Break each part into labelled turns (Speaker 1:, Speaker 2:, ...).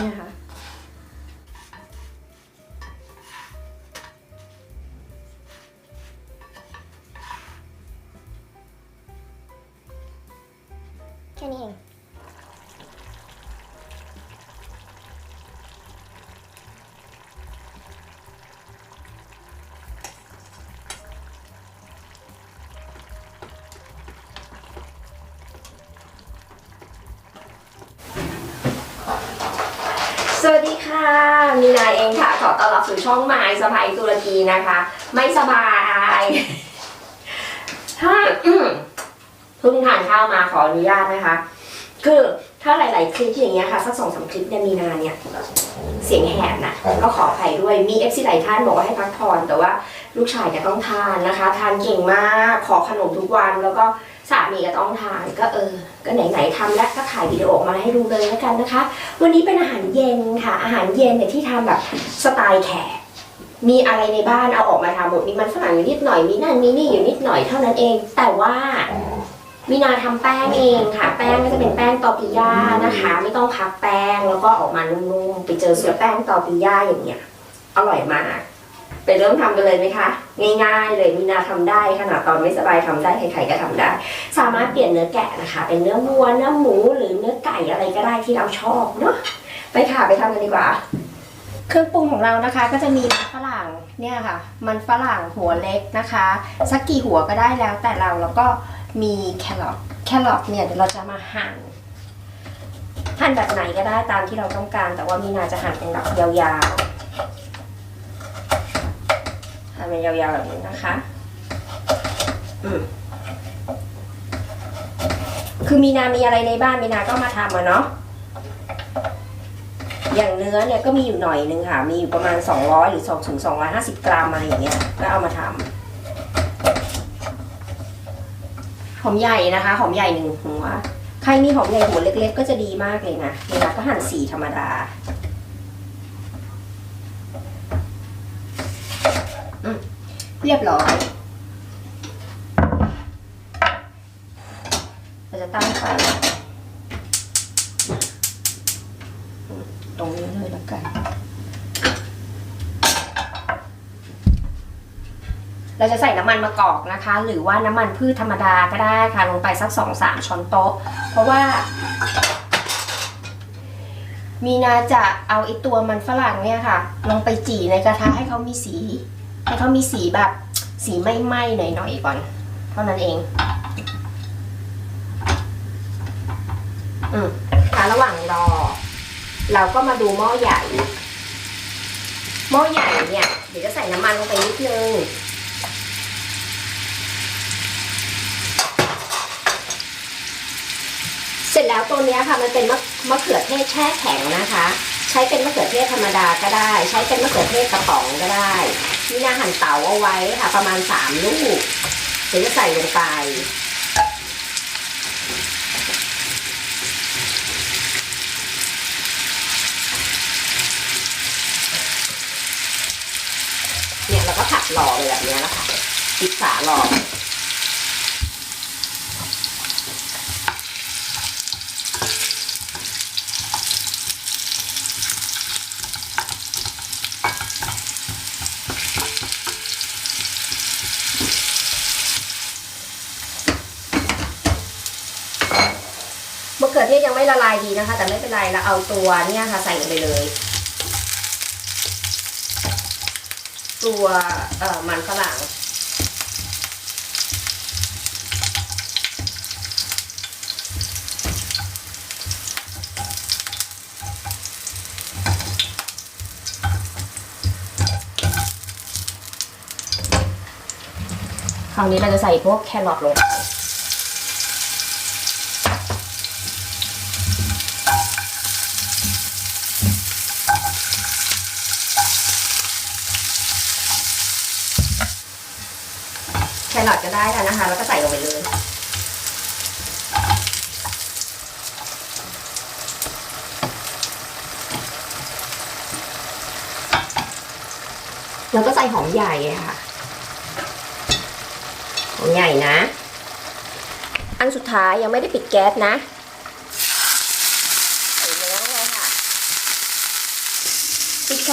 Speaker 1: เนี่ยค่ะ ค่ะ มีนายเองค่ะ ขอต้อนรับสู่ช่องไม้สบายตุรกีนะคะ ไม่สบาย ถ้าอืมเพิ่งทานข้าวมาขออนุญาตนะคะ คือถ้าหลาย ๆ คลิปอย่างเงี้ยค่ะ สักสองสามคลิปเนี่ยมีนาเนี่ย เสียงแหบนะก็ขออภัยด้วย มีเอฟซีหลายท่านบอกว่าให้พักผ่อนแต่ว่าลูกชายก็ต้องทานนะคะ ทานเก่งมาก ขอขนมทุกวันแล้วก็ สามีก็ต้องทานก็เออ ก็ไหนๆทำแล้วก็ถ่ายวิดีโอออกมาให้ดูเลยแล้วกันนะคะ วันนี้เป็นอาหารเย็นค่ะ อาหารเย็นเนี่ยที่ทำแบบสไตล์แขกมีอะไรในบ้านเอาออกมาทำหมดมีมันฝรั่งอยู่นิดหน่อยมีนั่นมีนี่อยู่นิดหน่อยเท่านั้นเอง แต่ว่ามีนาทำแป้งเองค่ะ แป้งก็จะเป็นแป้งตอร์ติย่านะคะ ไม่ต้องพักแป้งแล้วก็ออกมานุ่มๆไปเจอเสือแป้งตอร์ติย่าอย่างเงี้ยอร่อยมาก ไปเริ่มทำกันเลยไหมคะ ง่ายๆเลยมีนาทำได้ขนาดตอนไม่สบายทำได้ใครๆก็ทำได้ สามารถเปลี่ยนเนื้อแกะนะคะ เป็นเนื้อวัวเนื้อหมูหรือเนื้อไก่อะไรก็ได้ที่เราชอบเนาะไปค่ะไปทำกันดีกว่า เครื่องปรุงของเรานะคะ ก็จะมีมันฝรั่งเนี่ยค่ะ มันฝรั่งหัวเล็กนะคะ สักกี่หัวก็ได้แล้วแต่เราแล้วก็มีแครอทแครอทเนี่ยเดี๋ยวเราจะมาหั่นหั่นแบบไหนก็ได้ตามที่เราต้องการ แต่ว่ามีนาจะหั่นเป็นแบบยาวๆ หั่นเป็นยาวๆแบบนี้นะคะ อืมคือมีนามีอะไรในบ้านมีนาก็มาทำอะเนาะอย่างเนื้อเนี่ยก็มีอยู่หน่อยนึงค่ะ มีอยู่ประมาณ 200 หรือ2ถึง250 กรัมอะไรอย่างเงี้ย ก็เอามาทำหอมใหญ่นะคะ หอมใหญ่หนึ่งหัว ใครมีหอมใหญ่หัวเล็ก ๆ ก็จะดีมากเลยนะเวลาก็หั่นสีธรรมดาอืม เรียบร้อย เราจะตั้งไฟตรงนี้เลยแล้วกัน เราจะใส่น้ำมันมะกอกนะคะ หรือว่าน้ำมันพืชธรรมดาก็ได้ค่ะ ลงไปสักสองสามช้อนโต๊ะ เพราะว่า มีนาจะเอาไอตัวมันฝรั่งเนี่ยค่ะ ลงไปจี่ในกระทะให้เขามีสี ให้เขามีสีแบบสีไหม้ๆหน่อยๆก่อน เท่านั้นเอง อืมค่ะระหว่างรอ เราก็มาดูหม้อใหญ่ หม้อใหญ่เนี่ย เดี๋ยวจะใส่น้ำมันลงไปนิดนึงเสร็จแล้วตัวเนี้ยค่ะมันเป็นมะมะเขือเทศแช่แข็งนะคะ ใช้เป็นมะเขือเทศธรรมดาก็ได้ ใช้เป็นมะเขือเทศกระป๋องก็ได้ นี่นาหั่นเต๋าเอาไว้ค่ะ ประมาณสามลูกเดี๋ยวจะใส่ลงไป เนี่ยเราก็ผัดหล่อไปแบบนี้นะคะปิดฝาหล่อ มะเขือเทศยังไม่ละลายดี นะคะ แต่ไม่เป็นไรเราเอาตัวเนี่ยค่ะใส่ลงไปเลย ตัวเอ่อมันฝรั่งคราวนี้เราจะใส่พวกแครอทลงไป ครอทก็ได้แล้วนะคะ แล้วก็ใส่ลงไปเลย แล้วก็ใส่หอมใหญ่ค่ะ หอมใหญ่นะ อันสุดท้ายยังไม่ได้ปิดแก๊สนะใส่เนื้อเลยค่ะพริกไท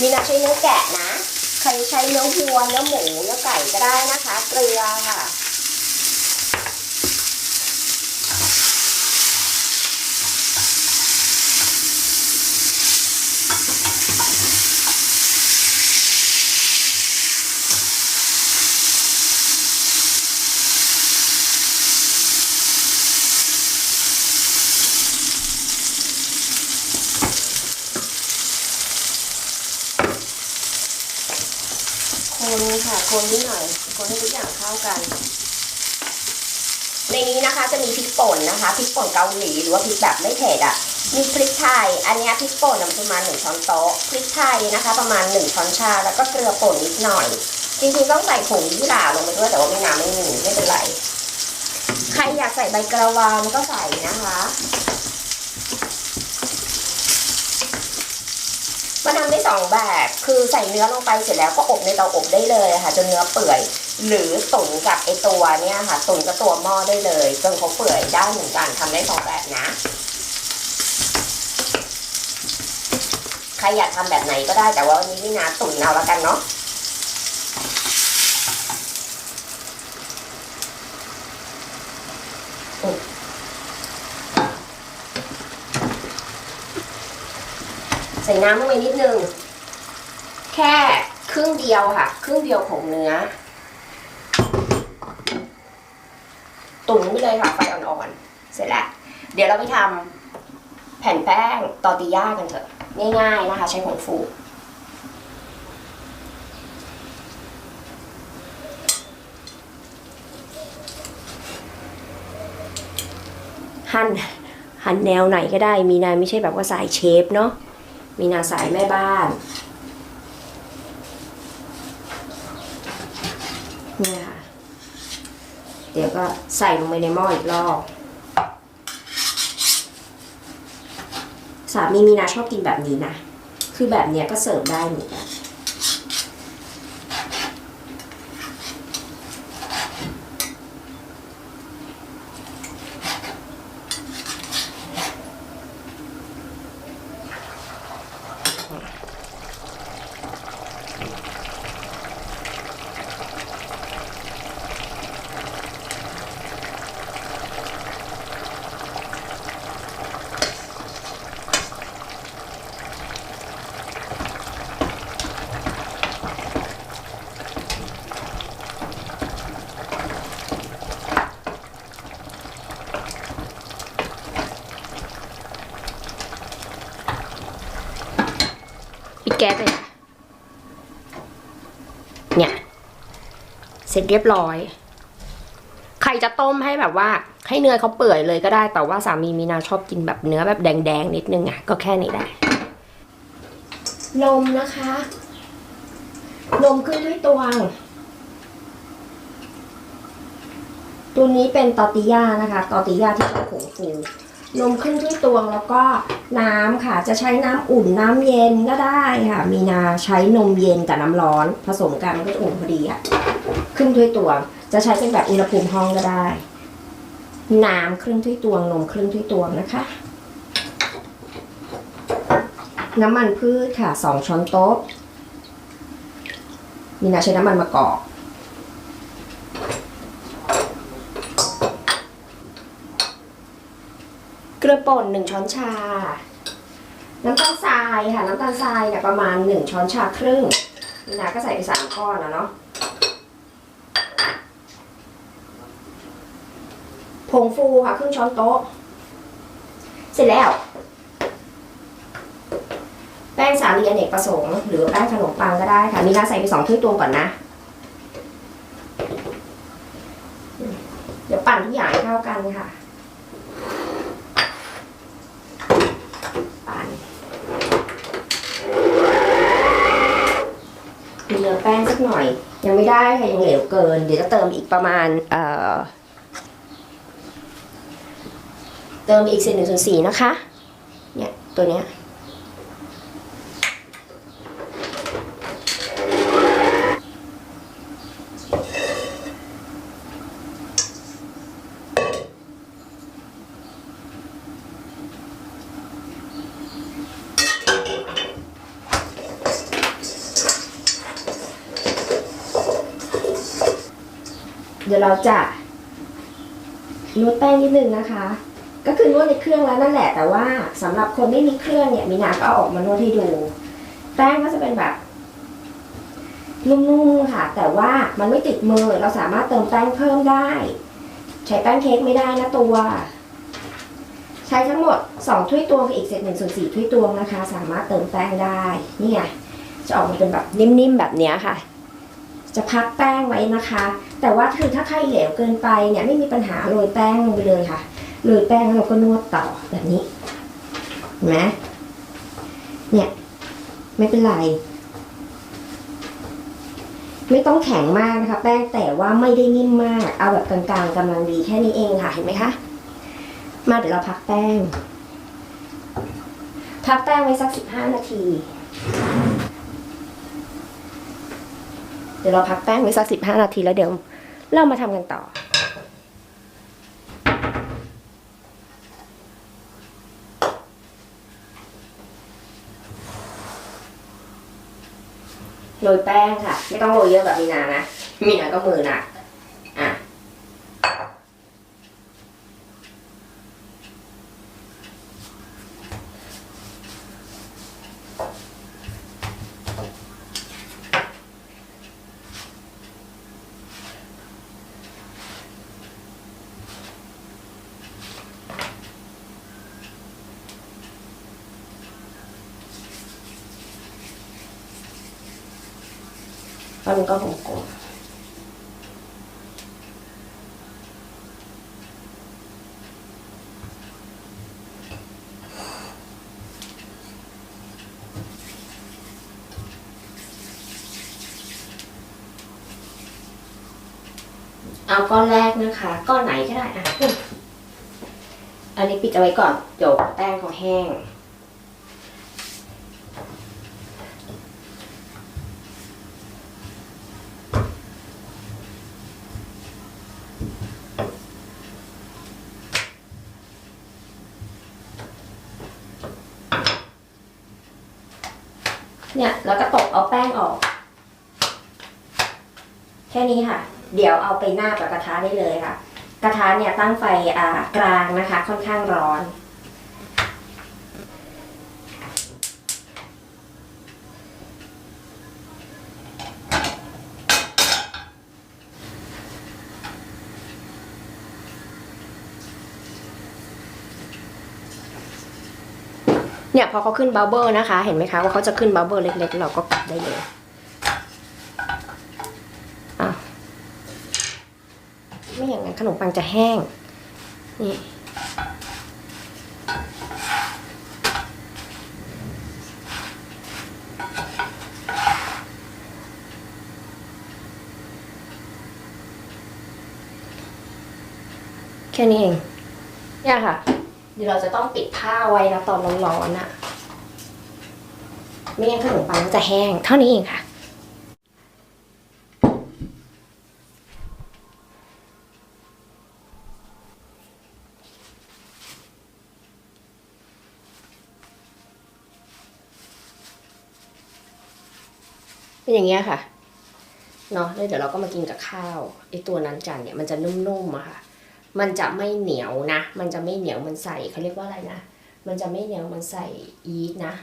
Speaker 1: มีนาใช้เนื้อแกะนะ ใครใช้เนื้อวัวเนื้อหมูเนื้อไก่ก็ได้นะคะ เกลือค่ะ คนค่ะคนนิดหน่อย คนให้ทุกอย่างเข้ากัน ในนี้นะคะจะมีพริกป่นนะคะพริกป่นเกาหลีหรือว่าพริกแบบไม่เผ็ดอะ มีพริกไทย อันนี้พริกป่นน่ะประมาณหนึ่งช้อนโต๊ะพริกไทยนะคะ ประมาณหนึ่งช้อนชา แล้วก็เกลือป่นนิดหน่อย จริงๆต้องใส่ผงยี่หร่าลงไปด้วยแต่ว่าไม่น้ำไม่มีไม่เป็นไร ใครอยากใส่ใบกระวานก็ใส่นะคะ มันทำได้ สองแบบคือใส่เนื้อลงไปเสร็จแล้วก็อบในเตาอบได้เลยค่ะ จนเนื้อเปื่อย หรือตุ๋นกับไอตัวเนี่ยค่ะตุ๋นกับตัวหม้อได้เลยจนเขาเปื่อยได้เหมือนกันทำได้สองแบบนะใครอยากทำแบบไหนก็ได้แต่ว่าวันนี้พี่นาตุ๋นเอาละกันเนาะ ใส่น้ำลงไปนิดนึง แค่ครึ่งเดียวค่ะ ครึ่งเดียวของเนื้อ ตุ๋นไปเลยค่ะ ไฟอ่อนๆ เสร็จแล้ว เดี๋ยวเราไปทำแผ่นแป้งตอร์ติย่ากันเถอะ ง่ายๆนะคะ ใช้ผงฟูหั่นหั่นแนวไหนก็ได้มีนาไม่ใช่แบบว่าสายเชฟเนาะ มีนาสายแม่บ้านเนี่ยค่ะ เดี๋ยวก็ใส่ลงไปในหม้ออีกรอบ สามีมีนาชอบกินแบบนี้นะ คือแบบเนี้ยก็เสิร์ฟได้เหมือนกัน แก๊สเลยค่ะเนี่ย เสร็จเรียบร้อย ใครจะต้มให้แบบว่า ให้เนื้อเขาเปื่อยเลยก็ได้ แต่ว่าสามีมีนาชอบกินแบบเนื้อแบบแดงๆนิดนึงอะ ก็แค่นี้ได้ นมนะคะ นมขึ้นด้วยตวง ตัวนี้เป็นตอร์ติย่านะคะ ตอร์ติย่าที่เราผงฟู นมขึ้นด้วยตวงแล้วก็น้ำค่ะ จะใช้น้ำอุ่นน้ำเย็นก็ได้ค่ะ มีนาใช้นมเย็นกับน้ำร้อน ผสมกันมันก็จะอุ่นพอดีอะ ขึ้นถ้วยตวง จะใช้เป็นแบบอุณหภูมิห้องก็ได้ น้ำครึ่งถ้วยตวง นมครึ่งถ้วยตวงนะคะ น้ำมันพืชค่ะสองช้อนโต๊ะ มีนาใช้น้ำมันมะกอก เก ลือป่นหนึ่งช้อนชา น้ำตาลทรายค่ะ น้ำตาลทรายเนี่ยประมาณหนึ่งช้อนชาครึ่งนี่นะก็ใส่ไปสามก้อนนะเนาะผงฟูค่ะครึ่งช้อนโต๊ะ เสร็จแล้ว แป้งสาลีอเนกประสงค์ หรือแป้งขนมปังก็ได้ค่ะ มีนาใส่ไปสองถ้วยตวงก่อนนะ เดี๋ยวปั่นทุกอย่างให้เข้ากันค่ะ ปั่นมีเนื้อแป้งสักหน่อย ยัง ไม่ได้ค่ะยังเหลวเกิน เดี๋ยวจะเติมอีกประมาณเอ่อเติมอีกเศษหนึ่งส่วนสี่นะคะ เนี่ย ตัวเนี้ย เดี๋ยวเราจะนวดแป้งนิดนึงนะคะ ก็คือนวดในเครื่องแล้วนั่นแหละ แต่ว่าสำหรับคนไม่มีเครื่องเนี่ยมีนาก็เอาออกมานวดให้ดู แป้งก็จะเป็นแบบนุ่มๆค่ะ แต่ว่ามันไม่ติดมือเราสามารถเติมแป้งเพิ่มได้ ใช้แป้งเค้กไม่ได้นะตัว ใช้ทั้งหมด 2 ถ้วยตวงกับอีกเศษหนึ่งส่วนสี่ถ้วยตวงนะคะ สามารถเติมแป้งได้นี่ไงจะออกมาเป็นแบบนิ่มๆแบบนี้ค่ะ จะพักแป้งไว้นะคะ แต่ว่าคือถ้าใครเหลวเกินไปเนี่ยไม่มีปัญหาโรยแป้งลงไปเลยค่ะโรยแป้งแล้วเราก็นวดต่อแบบนี้เห็นไหมเนี่ยไม่เป็นไร ไม่ต้องแข็งมากนะคะ แป้งแต่ว่าไม่ได้นิ่มมาก เอาแบบกลางๆกำลังดีแค่นี้เองค่ะเห็นไหมคะมาเดี๋ยวเราพักแป้ง พักแป้งไว้สักสิบห้านาที เดี๋ยวเราพักแป้งไว้สักสิบห้านาทีแล้วเดี๋ยวเรามาทำกันต่อ โรยแป้งค่ะ ไม่ต้องโรยเยอะแบบมีนานะ มีนาก็มือหนัก แล้วมันก็กลมเอาก้อนแรกนะคะ ก้อนไหนก็ได้อะอันนี้ปิดเอาไว้ก่อนเดี๋ยวแป้งเขาแห้ง เนี่ยแล้วก็ตกเอาแป้งออก แค่นี้ค่ะ เดี๋ยวเอาไปหน้ากับกระทะได้เลยค่ะ กระทะเนี่ยตั้งไฟอ่ากลางนะคะ ค่อนข้างร้อนเนี่ยพอเขาขึ้นบับเบิลนะคะ เห็นไหมคะว่าเขาจะขึ้นบับเบิลเล็กๆ เราก็กลับได้เลยอะไม่อย่างนั้น ขนมปังจะแห้ง นี่ แค่นี้เอง เนี่ยค่ะ เดี๋ยวเราจะต้องปิดผ้าไว้นะตอนร้อนๆน่ะ ไม่งั้นขนมปังจะแห้ง เท่านี้เองค่ะ เป็นอย่างเงี้ยค่ะเนาะแล้วเดี๋ยวเราก็มากินกับข้าวไอตัวนั้นจันเนี่ยมันจะนุ่มๆอะค่ะ มันจะไม่เหนียวนะ มันจะไม่เหนียวมันใส่เขาเรียกว่าอะไรนะ มันจะไม่เหนียวมันใส่ยีสต์นะ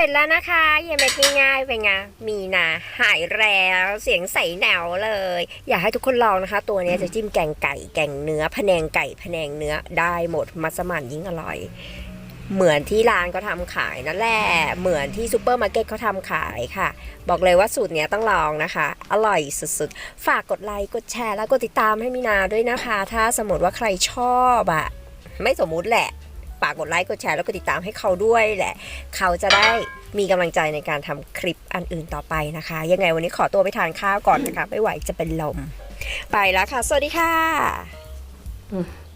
Speaker 1: ร็จแล้วนะคะเยเม็ดง่ายๆเป็นไงมีนะหายแล้วเสียงใสแนวเลย อยากให้ทุกคนลองนะคะ ตัวนี้จะจิ้มแกงไก่แกงเนื้อพะแนงไก่พะแนงเนื้อได้หมดมัสมั่นยิ่งอร่อย เหมือนที่ร้านก็ทำขายนั่นแหละเหมือนที่ซูเปอร์มาร์เก็ตเขาทำขายค่ะ บอกเลยว่าสูตรเนี้ยต้องลองนะคะ อร่อยสุดๆ ฝากกดไลค์กดแชร์แล้วกดติดตามให้มีนาด้วยนะคะ ถ้าสมมติว่าใครชอบอะไม่สมมุติแหละ ฝากกดไลค์กดแชร์แล้วก็ติดตามให้เขาด้วยแหละ เขาจะได้มีกำลังใจในการทำคลิปอันอื่นต่อไปนะคะ ยังไงวันนี้ขอตัวไปทานข้าวก่อนนะคะ ไม่ไหวจะเป็นลม ไปแล้วค่ะ สวัสดีค่ะ